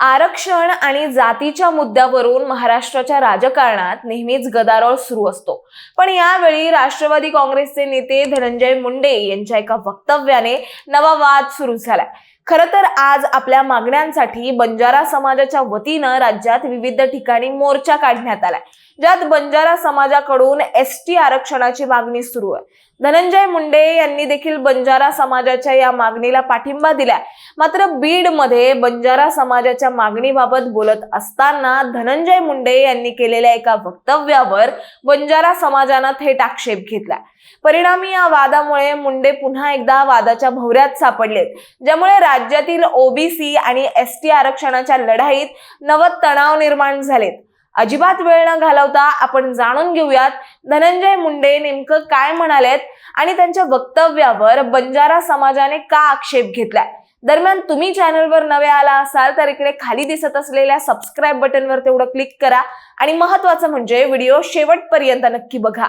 आरक्षण आणि जातीच्या मुद्द्यावरून महाराष्ट्राच्या राजकारणात नेहमीच गदारोळ सुरू असतो. पण यावेळी राष्ट्रवादी काँग्रेसचे नेते धनंजय मुंडे यांच्या एका वक्तव्याने नवा वाद सुरू झालाय. खरं तर आज आपल्या मागण्यांसाठी बंजारा समाजाच्या वतीनं राज्यात विविध ठिकाणी मोर्चा काढण्यात आलाय. ज्यात बंजारा समाजाकडून एस टी आरक्षणाची मागणी सुरू आहे. धनंजय मुंडे यांनी देखील बंजारा समाजाच्या या मागणीला पाठिंबा दिलाय. मात्र बीडमध्ये बंजारा समाजाच्या मागणीबाबत बोलत असताना धनंजय मुंडे यांनी केलेल्या एका वक्तव्यावर बंजारा समाजानं थेट आक्षेप घेतला परिणामी या वादामुळे मुंडे पुन्हा एकदा वादाच्या भोवऱ्यात सापडलेत ज्यामुळे राज्यातील ओबीसी आणि एस टी आरक्षणाच्या लढाईत नव तणाव निर्माण झालेत. अजिबात वेळ न घालवता आपण जाणून घेऊयात धनंजय मुंडे नेमकं काय म्हणालेत आणि त्यांच्या वक्तव्यावर बंजारा समाजाने का आक्षेप घेतलाय? दरम्यान तुम्ही चॅनलवर नवे आला असाल तर इकडे खाली दिसत असलेल्या सबस्क्राईब बटनवर तेवढं क्लिक करा आणि महत्वाचं म्हणजे व्हिडिओ शेवटपर्यंत नक्की बघा.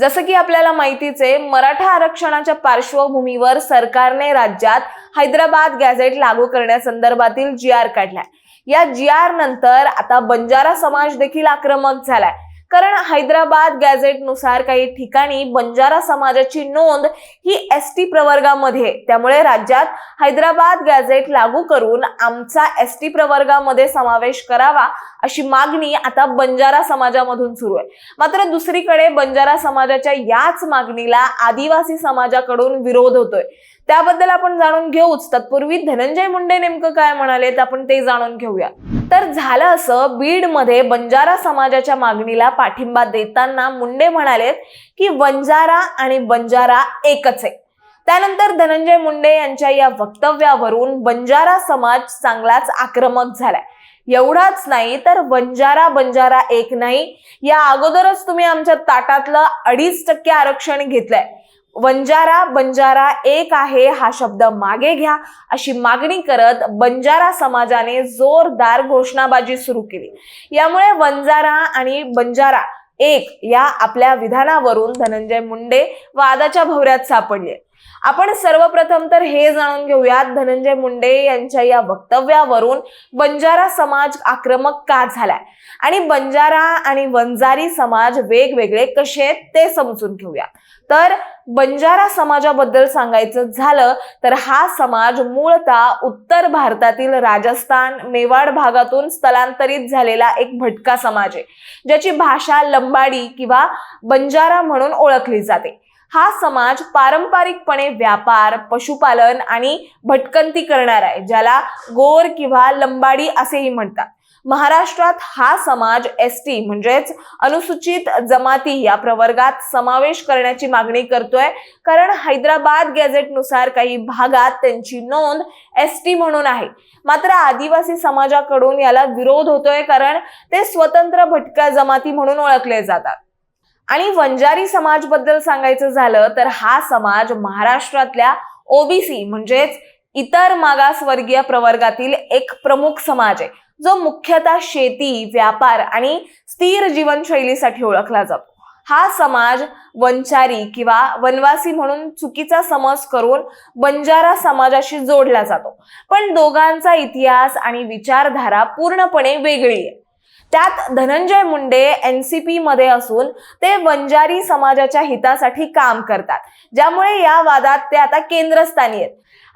जसं की आपल्याला माहितीच आहे मराठा आरक्षणाच्या पार्श्वभूमीवर सरकारने राज्यात हैदराबाद गॅझेट लागू करण्यासंदर्भातील जी आर काढलाय. या जी आर नंतर आता बंजारा समाज देखील आक्रमक झालाय. कारण हैदराबाद गॅझेटनुसार काही ठिकाणी बंजारा समाजाची नोंद ही एस टी प्रवर्गामध्ये त्यामुळे राज्यात हैदराबाद गॅझेट लागू करून आमचा एस टी प्रवर्गामध्ये समावेश करावा अशी मागणी आता बंजारा समाजामधून सुरू आहे. मात्र दुसरीकडे बंजारा समाजाच्या याच मागणीला आदिवासी समाजाकडून विरोध होतोय. त्याबद्दल आपण जाणून घेऊच. तत्पूर्वी धनंजय मुंडे नेमकं काय म्हणाले आपण ते जाणून घेऊया. तर झालं असं बीडमध्ये बंजारा समाजाच्या मागणीला पाठिंबा देताना मुंडे म्हणालेत की बंजारा आणि बंजारा एकच आहे. त्यानंतर धनंजय मुंडे यांच्या या वक्तव्यावरून बंजारा समाज चांगलाच आक्रमक झालाय. एवढाच नाही तर बंजारा बंजारा एक नाही. या अगोदरच तुम्ही आमच्या ताटातलं अडीच टक्के आरक्षण घेतलंय. वंजारा बंजारा एक आहे हा शब्द मागे घ्या. अशी मागणी करत बंजारा समाजाने जोरदार घोषणाबाजी सुरू केली. यामुळे वंजारा आणि बंजारा एक या आपल्या विधानावरून धनंजय मुंडे वादाच्या भोवऱ्यात सापडले. आपण सर्वप्रथम तर हे जाणून घेऊयात धनंजय मुंडे यांच्या या वक्तव्यावरून बंजारा समाज आक्रमक का झालाय? आणि बंजारा आणि वंजारी समाज वेगवेगळे कसे आहेत ते समजून घेऊया. तर बंजारा समाजाबद्दल सांगायचं झालं तर हा समाज मूळतः उत्तर भारतातील राजस्थान मेवाड भागातून स्थलांतरित झालेला एक भटका समाज आहे ज्याची भाषा लंबाडी किंवा बंजारा म्हणून ओळखली जाते. हा समाज पारंपरिकपणे व्यापार पशुपालन आणि भटकंती करणार आहे ज्याला गोर किंवा लंबाडी असेही म्हणतात. महाराष्ट्रात हा समाज एस टी म्हणजेच अनुसूचित जमाती या प्रवर्गात समावेश करण्याची मागणी करतोय कारण हैदराबाद गॅझेटनुसार काही भागात त्यांची नोंद एस टी म्हणून आहे. मात्र आदिवासी समाजाकडून याला विरोध होतोय कारण ते स्वतंत्र भटक्या जमाती म्हणून ओळखले जातात. आणि वंजारी समाजबद्दल सांगायचं झालं तर हा समाज महाराष्ट्रातल्या ओबीसी म्हणजेच इतर मागासवर्गीय प्रवर्गातील एक प्रमुख समाज आहे जो मुख्यतः शेती व्यापार आणि स्थिर जीवनशैलीसाठी ओळखला जातो. हा समाज वंचारी किंवा वनवासी म्हणून चुकीचा समज करून बंजारा समाजाशी जोडला जातो. पण दोघांचा इतिहास आणि विचारधारा पूर्णपणे वेगळी आहे. त्यात Dhananjay Munde N C P मध्ये असून ते वंजारी समाजाच्या हितासाठी काम करतात. ज्यामुळे या वादात ते आता केंद्रस्थानी आहेत.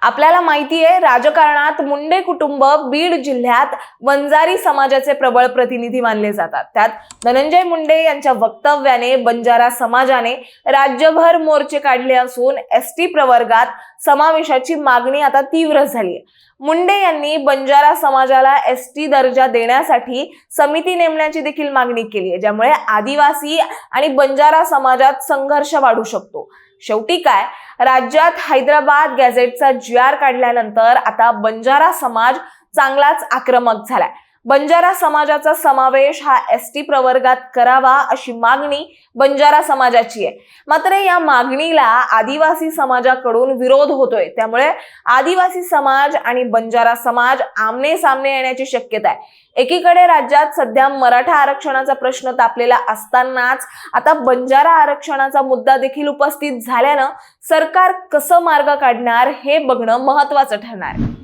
आपल्याला माहिती आहे राजकारणात मुंडे कुटुंब बीड जिल्ह्यात वंजारी समाजाचे प्रबळ प्रतिनिधी मानले जातात. त्यात धनंजय मुंडे यांच्या वक्तव्याने बंजारा समाजाने राज्यभर मोर्चे काढले असून एस टी प्रवर्गात समावेशाची मागणी आता तीव्र झाली मुंडे यांनी बंजारा समाजाला एस टी दर्जा देण्यासाठी समिती नेमण्याची देखील मागणी केली आहे ज्यामुळे आदिवासी आणि बंजारा समाजात संघर्ष वाढू शकतो. शेवटी काय? राज्यात हैदराबाद गॅझेटचा जी आर काढल्यानंतर आता बंजारा समाज चांगलाच आक्रमक झालाय. बंजारा समाजाचा समावेश हा एस टी प्रवर्गात करावा अशी मागणी बंजारा समाजाची आहे. मात्र या मागणीला आदिवासी समाजाकडून विरोध होतोय. त्यामुळे आदिवासी समाज आणि बंजारा समाज आमने सामने येण्याची शक्यता आहे. एकीकडे राज्यात सध्या मराठा आरक्षणाचा प्रश्न तापलेला असतानाच आता बंजारा आरक्षणाचा मुद्दा देखील उपस्थित झाल्यानं सरकार कसं मार्ग काढणार हे बघणं महत्वाचं ठरणार आहे.